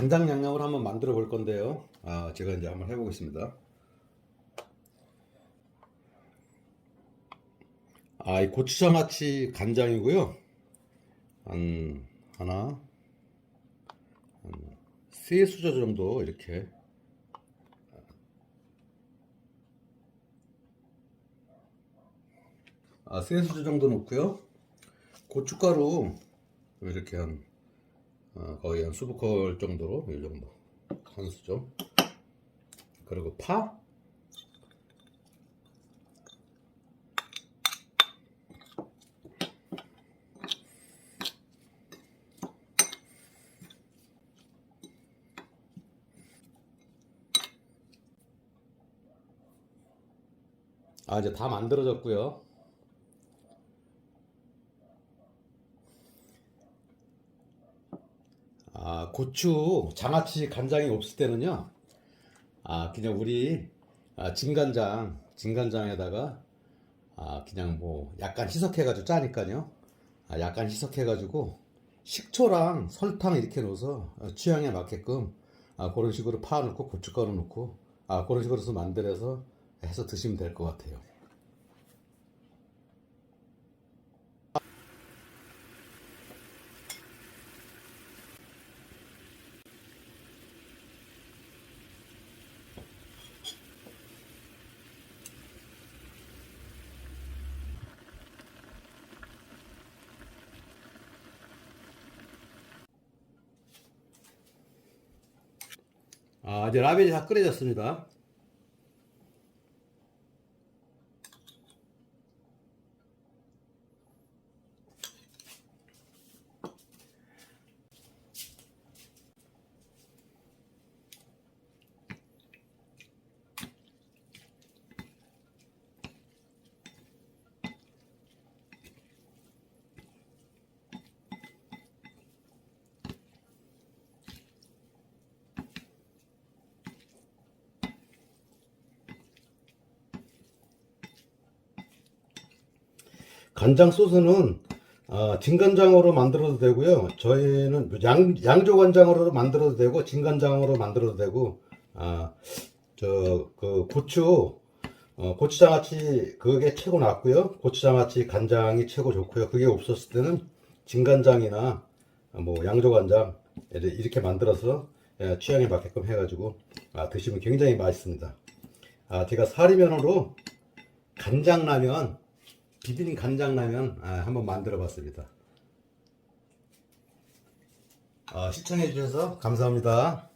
간장 양념을 한번 만들어 볼 건데요. 아, 제가 이제 한번 해보겠습니다. 아, 이 고추장아찌 간장이고요. 한 하나, 한세 수저 정도 이렇게 아, 세 수저 정도 넣고요. 고춧가루 이렇게 한 어, 거의 한 수북컬 정도로 이 정도 한 수저. 그리고 파 아 이제 다 만들어졌고요. 아 고추 장아찌 간장이 없을 때는요. 아 그냥 우리 아, 진간장 진간장에다가 아 그냥 뭐 약간 희석해가지고 짜니까요. 아 약간 희석해가지고 식초랑 설탕 이렇게 넣어서 어, 취향에 맞게끔 아 그런 식으로 파 넣고 고춧가루 넣고 아 그런 식으로 해서 만들어서 해서 드시면 될 것 같아요. 아, 이제 라면이 다 끓여졌습니다. 간장 소스는 아, 진간장으로 만들어도 되고요. 저희는 양, 양조 간장으로 만들어도 되고 진간장으로 만들어도 되고 아, 저 그 고추 어, 고추장아찌 그게 최고 낫고요. 고추장아찌 간장이 최고 좋고요. 그게 없었을 때는 진간장이나 뭐 양조간장 이렇게 만들어서 예, 취향에 맞게끔 해가지고 아, 드시면 굉장히 맛있습니다. 아, 제가 사리면으로 간장라면 비빔 간장라면 아, 한번 만들어 봤습니다. 아, 시청해 주셔서 감사합니다.